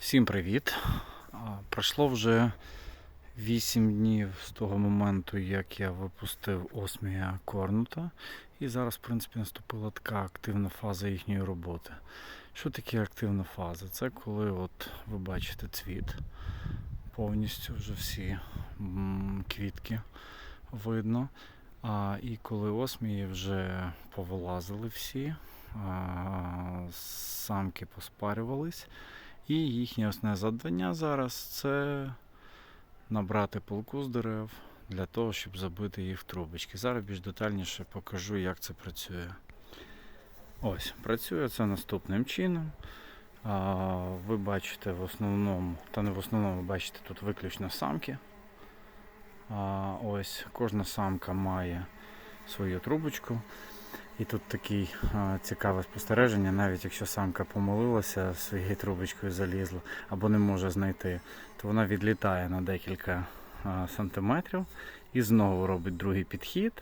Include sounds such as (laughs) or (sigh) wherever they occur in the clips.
Всім привіт! Пройшло вже 8 днів з того моменту, як я випустив осмія Корнута. І зараз, в принципі, наступила така активна фаза їхньої роботи. Що таке активна фаза? Це коли от ви бачите цвіт, повністю вже всі квітки видно. А, і коли осмії вже повилазили всі, самки поспарювались. І їхнє основне завдання зараз це набрати пилку з дерев для того, щоб забити їх в трубочки. Зараз більш детальніше покажу, як це працює. Ось, працює це наступним чином. Ви бачите в основному, та не в основному, ви бачите тут виключно самки. Ось, кожна самка має свою трубочку. І тут таке цікаве спостереження, навіть якщо самка помилилася своєю трубочкою залізла або не може знайти, то вона відлітає на декілька сантиметрів і знову робить другий підхід,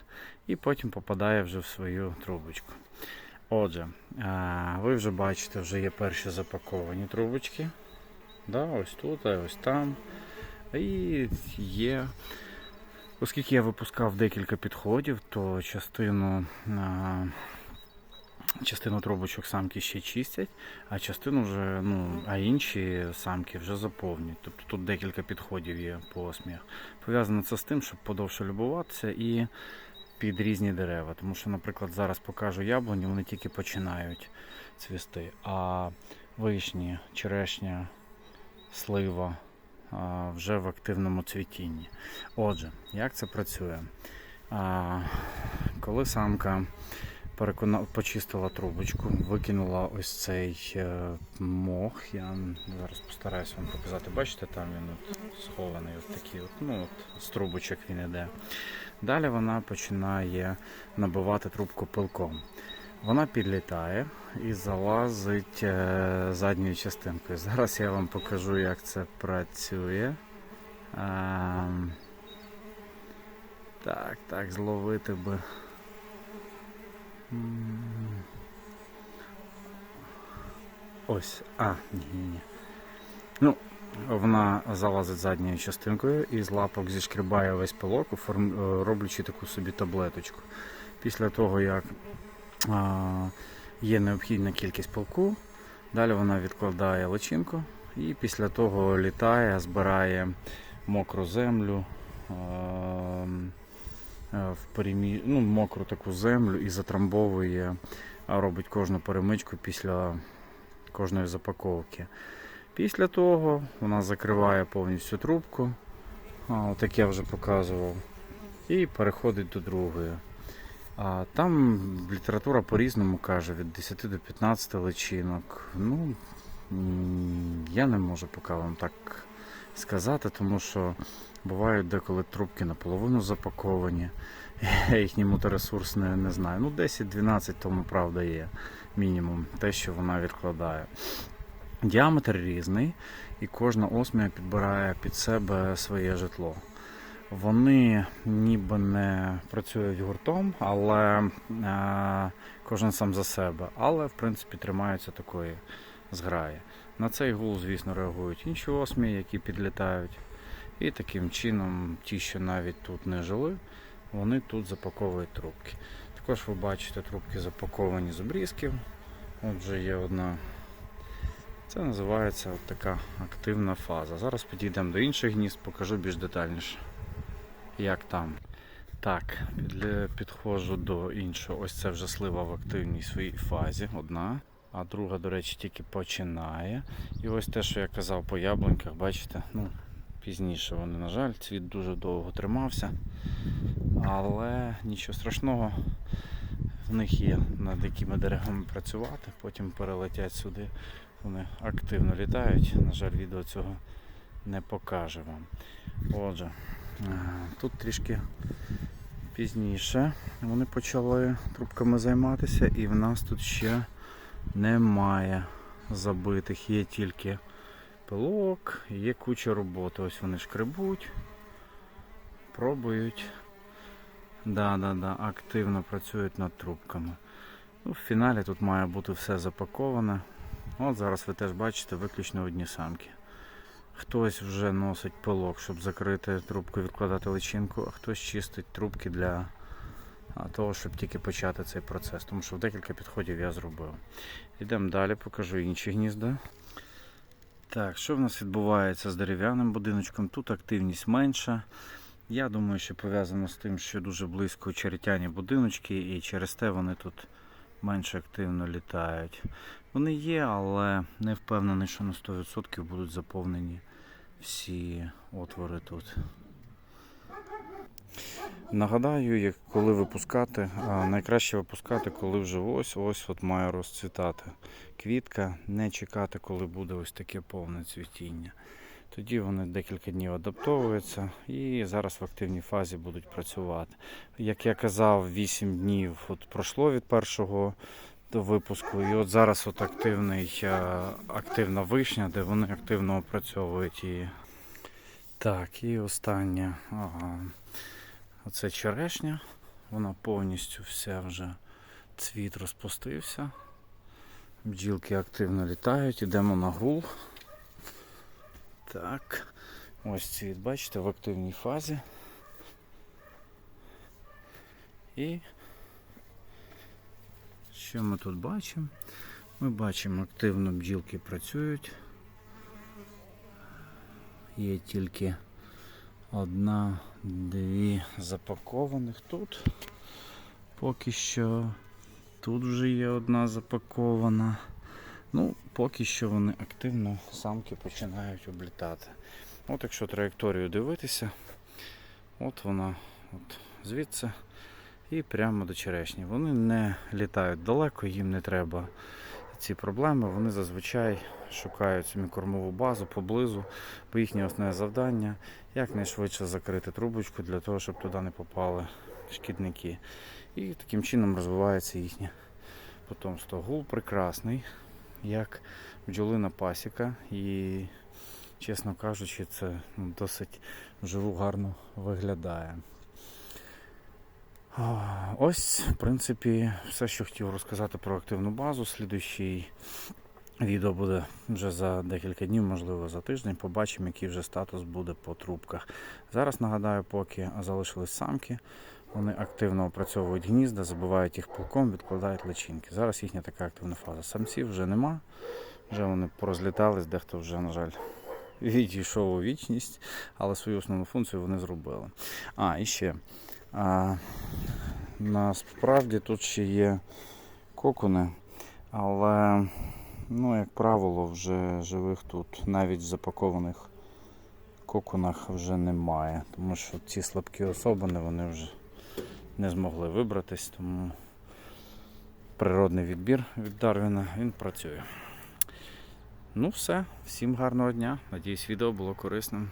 і потім попадає вже в свою трубочку. Отже, ви вже бачите, вже є перші запаковані трубочки. Да, ось тут, а ось там. І є Оскільки я випускав декілька підходів, то частину, частину трубочок самки ще чистять, а частину вже, ну, а інші самки вже заповнюють. Тобто тут декілька підходів є по осміях. Пов'язано це з тим, щоб подовше любуватися і під різні дерева. Тому що, наприклад, зараз покажу яблуні, вони тільки починають цвісти. А вишні, черешня, слива вже в активному цвітінні. Отже, як це працює? Коли самка почистила трубочку, викинула ось цей е, мох, я зараз постараюсь вам показати, бачите, там він от схований, от такий, от, ну, от, з трубочок він іде. Далі вона починає набивати трубку пилком. Вона підлітає і залазить е, задньою частинкою. Зараз я вам покажу, як це працює. Ем, так, так, зловити би. Ось. А, ні, ні, ні. Ну, вона залазить задньою частинкою і з лапок зішкрібає весь пилок, е, роблячи таку собі таблеточку. Після того, як є необхідна кількість пилку. Далі вона відкладає личинку і після того літає, збирає мокру землю, в перемі... ну, мокру таку землю і затрамбовує, робить кожну перемичку після кожної запаковки. Після того вона закриває повністю трубку, от як я вже показував, і переходить до другої. А там література по-різному каже, від 10 до 15 личинок. Ну, я не можу поки вам так сказати, тому що бувають деколи трубки наполовину запаковані. (laughs) Я їхній моторесурс не, не знаю. Ну, 10-12 тому правда є мінімум, те, що вона відкладає. Діаметр різний, і кожна осмія підбирає під себе своє житло. Вони ніби не працюють гуртом, але е, кожен сам за себе, але в принципі тримаються такої зграї. На цей гул, звісно, реагують інші осмії, які підлітають. І таким чином, ті, що навіть тут не жили, вони тут запаковують трубки. Також ви бачите трубки запаковані з обрізків. Отже, є одна. Це називається от така активна фаза. Зараз підійдемо до інших гнізд, покажу більш детальніше як там. Так, підходжу до іншого. Ось це вже слива в активній своїй фазі. Одна. А друга, до речі, тільки починає. І ось те, що я казав по яблуньках, бачите, ну, пізніше вони, на жаль, цвіт дуже довго тримався. Але нічого страшного, в них є над якими деревами працювати, потім перелетять сюди. Вони активно літають. На жаль, відео цього не покаже вам. Отже, Тут трішки пізніше вони почали трубками займатися, і в нас тут ще немає забитих, є тільки пилок, є куча роботи. Ось вони шкребуть, пробують. Да, да, да, активно працюють над трубками. Ну, в фіналі тут має бути все запаковане От зараз ви теж бачите виключно одні самки. Хтось вже носить пилок, щоб закрити трубку відкладати личинку, а хтось чистить трубки для того, щоб тільки почати цей процес. Тому що декілька підходів я зробив. Йдемо далі, покажу інші гнізда. Так, що в нас відбувається з дерев'яним будиночком? Тут активність менша. Я думаю, що пов'язано з тим, що дуже близько черетяні будиночки, і через те вони тут менше активно літають. Вони є, але не впевнений, що на 100% будуть заповнені всі отвори тут. Нагадаю, як коли випускати, найкраще випускати, коли вже ось ось от має розцвітати квітка, не чекати, коли буде ось таке повне цвітіння. Тоді вони декілька днів адаптовуються і зараз в активній фазі будуть працювати. Як я казав, 8 днів от пройшло від першого до випуску, і от зараз от активний, е, активна вишня, де вони активно опрацьовують її. Так, і останнє. Ага. Оце черешня. Вона повністю вся вже цвіт розпустився. Бджілки активно літають, ідемо на гул. Так. Ось цвіт, бачите, в активній фазі. І що ми тут бачимо? Ми бачимо, активно бджілки працюють. Є тільки одна, дві запакованих тут. Поки що тут вже є одна запакована. Ну, поки що вони активно самки починають облітати. От якщо траєкторію дивитися, от вона от звідси і прямо до черешні. Вони не літають далеко, їм не треба ці проблеми. Вони зазвичай шукають собі кормову базу поблизу, бо їхнє основне завдання якнайшвидше закрити трубочку для того, щоб туди не попали шкідники. І таким чином розвивається їхнє потомство. Гул прекрасний, як бджолина пасіка. І, чесно кажучи, це ну, досить вживу гарно виглядає. Ось, в принципі, все, що хотів розказати про активну базу. Слідуючий відео буде вже за декілька днів, можливо, за тиждень. Побачимо, який вже статус буде по трубках. Зараз нагадаю, поки залишились самки, вони активно опрацьовують гнізда, забивають їх пилком, відкладають личинки. Зараз їхня така активна фаза. Самців вже нема, вже вони порозлітались, дехто вже, на жаль, відійшов у вічність, але свою основну функцію вони зробили. А, і ще. А, насправді тут ще є кокони, але, ну, як правило, вже живих тут навіть запакованих коконах вже немає. Тому що ці слабкі особини вони вже не змогли вибратись, тому природний відбір від Дарвіна він працює. Ну все, всім гарного дня. Надіюсь, відео було корисним.